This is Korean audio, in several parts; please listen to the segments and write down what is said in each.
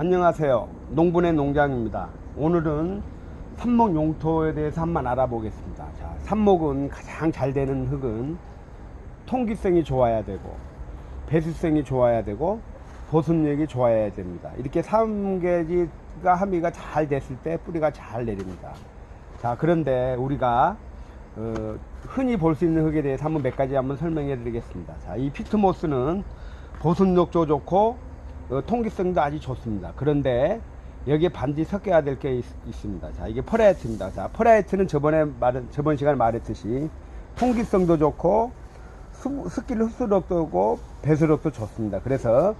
안녕하세요. 농분의 농장입니다. 오늘은 삽목 용토에 대해서 한번 알아보겠습니다. 자, 삽목은 가장 잘 되는 흙은 통기성이 좋아야 되고 배수성이 좋아야 되고 보습력이 좋아야 됩니다. 이렇게 3개가 함의가 잘 됐을 때 뿌리가 잘 내립니다. 자, 그런데 우리가 어, 흔히 볼 수 있는 흙에 대해서 한번 몇 가지 한번 설명해 드리겠습니다. 자, 이 피트모스는 보습력도 좋고 어, 통기성도 아주 좋습니다. 그런데 여기에 반드시 섞여야 될 게 있습니다. 자, 이게 퍼라이트입니다. 자, 퍼라이트는 저번에 말 저번 시간에 말했듯이 통기성도 좋고 수, 습기를 흡수력도 좋고 배수력도 좋습니다. 그래서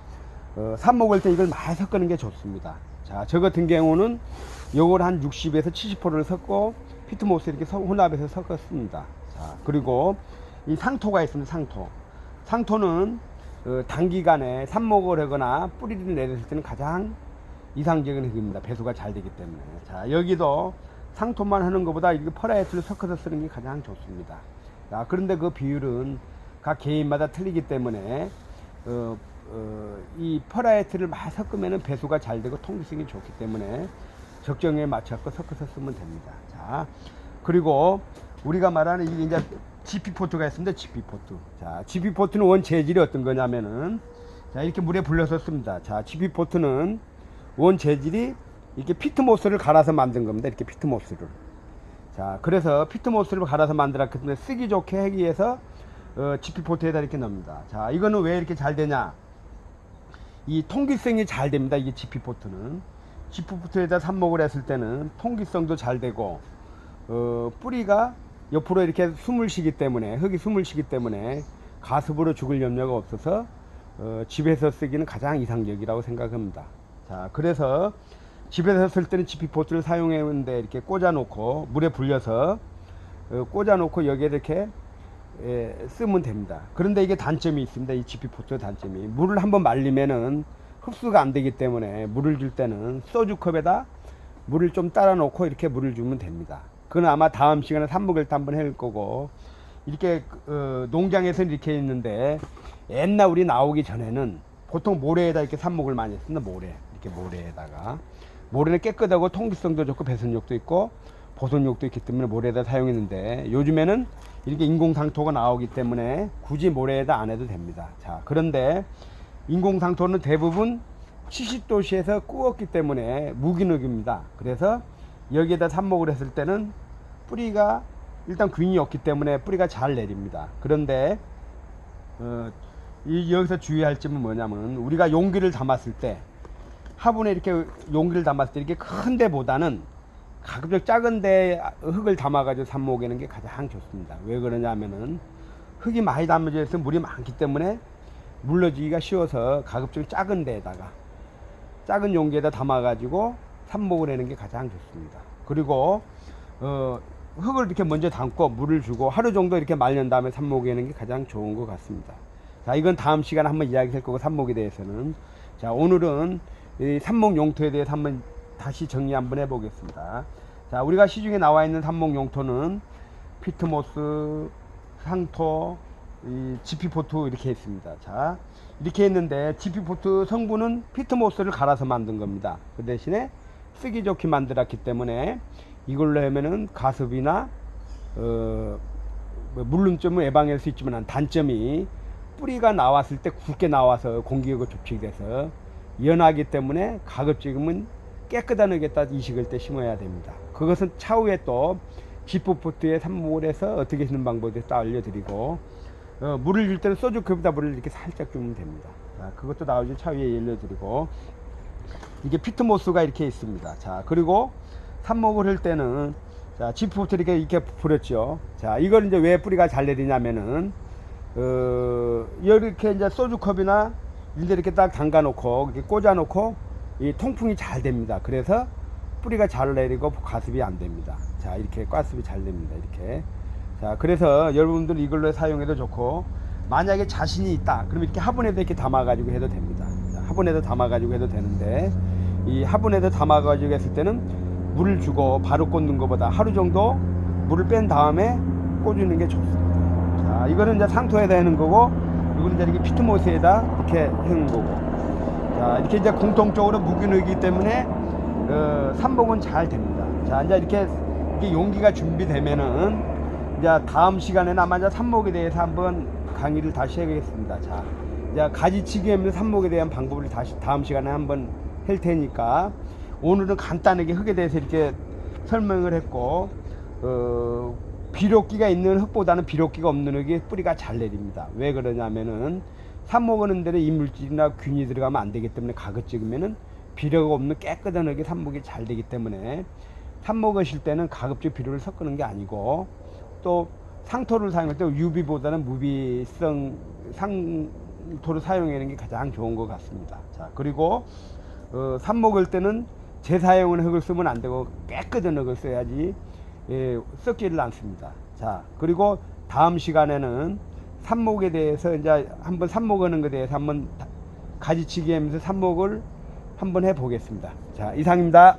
어, 삽 먹을 때 이걸 많이 섞는 게 좋습니다. 자, 저 같은 경우는 요걸 한 60에서 70%를 섞고 피트모스 이렇게 섞- 혼합해서 섞었습니다. 자, 그리고 이 상토가 있습니다. 상토. 상토는 어, 단기간에 삽목을 하거나 뿌리를 내렸을 때는 가장 이상적인 흙입니다. 배수가 잘 되기 때문에. 자, 여기도 상토만 하는 것보다 이렇게 퍼라이트를 섞어서 쓰는 게 가장 좋습니다. 자, 그런데 그 비율은 각 개인마다 틀리기 때문에 어, 어, 이 퍼라이트를 많이 섞으면 배수가 잘 되고 통기성이 좋기 때문에 적정에 맞춰서 섞어서 쓰면 됩니다. 자, 그리고 우리가 말하는 이 이제 GP 포트가 있습니다. GP 포트. 자, GP 포트는 원 재질이 어떤 거냐면은 자, 이렇게 물에 불려서 씁니다. 자, GP 포트는 원 재질이 이렇게 피트모스를 갈아서 만든 겁니다. 이렇게 피트모스를. 자, 그래서 피트모스를 갈아서 만들었기 때문에 쓰기 좋게 하기 위해서 어, GP 포트에다 이렇게 넣습니다. 자, 이거는 왜 이렇게 잘 되냐? 이 통기성이 잘 됩니다. 이게 GP 포트는. GP 포트에다 삽목을 했을 때는 통기성도 잘 되고 어, 뿌리가 옆으로 이렇게 숨을 쉬기 때문에 흙이 숨을 쉬기 때문에 가습으로 죽을 염려가 없어서 어, 집에서 쓰기는 가장 이상적이라고 생각합니다. 자, 그래서 집에서 쓸 때는 GP 포트를 사용했는데 이렇게 꽂아 놓고 물에 불려서 어, 꽂아 놓고 여기에 이렇게 예, 쓰면 됩니다. 그런데 이게 단점이 있습니다. 이 포트 단점이 물을 한번 말리면은 흡수가 안 되기 때문에 물을 줄 때는 소주 컵에다 물을 좀 따라 놓고 이렇게 물을 주면 됩니다. 그건 아마 다음 시간에 삽목을 때 한번 할 거고 이렇게 어, 농장에서 이렇게 있는데 옛날 우리 나오기 전에는 보통 모래에다 이렇게 삽목을 많이 했습니다. 모래 이렇게 모래에다가 모래는 깨끗하고 통기성도 좋고 배선력도 있고 보존력도 있기 때문에 모래에다 사용했는데 요즘에는 이렇게 인공 상토가 나오기 때문에 굳이 모래에다 안 해도 됩니다. 자 그런데 인공 상토는 대부분 70도씨에서 구웠기 때문에 무기능입니다. 그래서 여기에다 삽목을 했을 때는 뿌리가 일단 균이 없기 때문에 뿌리가 잘 내립니다. 그런데 어, 이 여기서 주의할 점은 뭐냐면 우리가 용기를 담았을 때 화분에 이렇게 용기를 담았을 때 이렇게 큰 데보다는 가급적 작은 데 흙을 담아가지고 삽목하는 게 가장 좋습니다. 왜 그러냐면은 흙이 많이 담아져 있어 물이 많기 때문에 물러지기가 쉬워서 가급적 작은 데에다가 작은 용기에다 담아가지고 삽목을 하는 게 가장 좋습니다. 그리고 어, 흙을 이렇게 먼저 담고 물을 주고 하루 정도 이렇게 말린 다음에 삽목하는 게 가장 좋은 것 같습니다. 자, 이건 다음 시간에 한번 이야기할 거고 삽목에 대해서는 자, 오늘은 이 삽목 용토에 대해서 한번 다시 정리 한번 해보겠습니다. 자, 우리가 시중에 나와 있는 삽목 용토는 피트모스, 상토, 이 지피포트 이렇게 있습니다. 자, 이렇게 했는데 지피포트 성분은 피트모스를 갈아서 만든 겁니다. 그 대신에 쓰기 좋게 만들었기 때문에 이걸로 하면은 가습이나 어, 뭐 물lum점을 예방할 수 있지만 단점이 뿌리가 나왔을 때 굵게 나와서 공기가 접촉이 돼서 연하기 때문에 가급적이면 깨끗한 흙에다 이식을 때 심어야 됩니다. 그것은 차후에 또 지포포트에 삽목을 해서 어떻게 하는 방법에 대해서 알려드리고 어, 물을 줄 때는 소주컵에다 물을 이렇게 살짝 주면 됩니다. 자, 그것도 나오지 차후에 알려드리고 이게 피트모스가 이렇게 있습니다. 자, 그리고 삽목을 할 때는 자, 지포트 이렇게 이렇게 뿌렸죠. 자, 이걸 이제 왜 뿌리가 잘 내리냐면은 어, 이렇게 이제 소주컵이나 이제 이렇게 딱 담가 놓고 이렇게 꽂아 놓고 이 통풍이 잘 됩니다. 그래서 뿌리가 잘 내리고 가습이 안 됩니다. 자, 이렇게 가습이 잘 됩니다. 이렇게. 자, 그래서 여러분들 이걸로 사용해도 좋고 만약에 자신이 있다. 그럼 이렇게 화분에다 이렇게 담아 가지고 해도 됩니다. 자, 화분에다 담아 가지고 해도 되는데 이 화분에다 담아 가지고 했을 때는 물을 주고 바로 꽂는 것보다 하루 정도 물을 뺀 다음에 꽂는 게 좋습니다. 자, 이거는 이제 상토에다 하는 거고, 이거는 이제 이렇게 피트모스에다 이렇게 하는 거고. 자, 이렇게 이제 공통적으로 무균이기 때문에 어, 삼복은 잘 됩니다. 자, 이제 이렇게, 이렇게 용기가 준비되면은 이제 다음 시간에는 아마 이제 삼목에 대해서 한번 강의를 다시 하겠습니다. 자, 이제 가지치기 없는 삼목에 대한 방법을 다시 다음 시간에 한번 할 테니까 오늘은 간단하게 흙에 대해서 이렇게 설명을 했고 어, 비료기가 있는 흙보다는 비료기가 없는 흙이 뿌리가 잘 내립니다. 왜 그러냐면은 삽목하는 데는 이물질이나 균이 들어가면 안 되기 때문에 가긋 찍으면은 비료가 없는 깨끗한 흙이 삽목이 잘 되기 때문에 삽목하실 때는 가급적 비료를 섞는 게 아니고 또 상토를 사용할 때 유비보다는 무비성 상 토를 사용하는 게 가장 좋은 것 같습니다. 자 그리고 어, 삽 먹을 때는 재사용은 흙을 쓰면 안 되고 깨끗한 흙을 써야지 예, 썩지를 않습니다. 자 그리고 다음 시간에는 삽목에 대해서 이제 한번 삽목하는 것에 대해서 한번 다- 가지치기 하면서 삽목을 한번 해 보겠습니다. 자 이상입니다.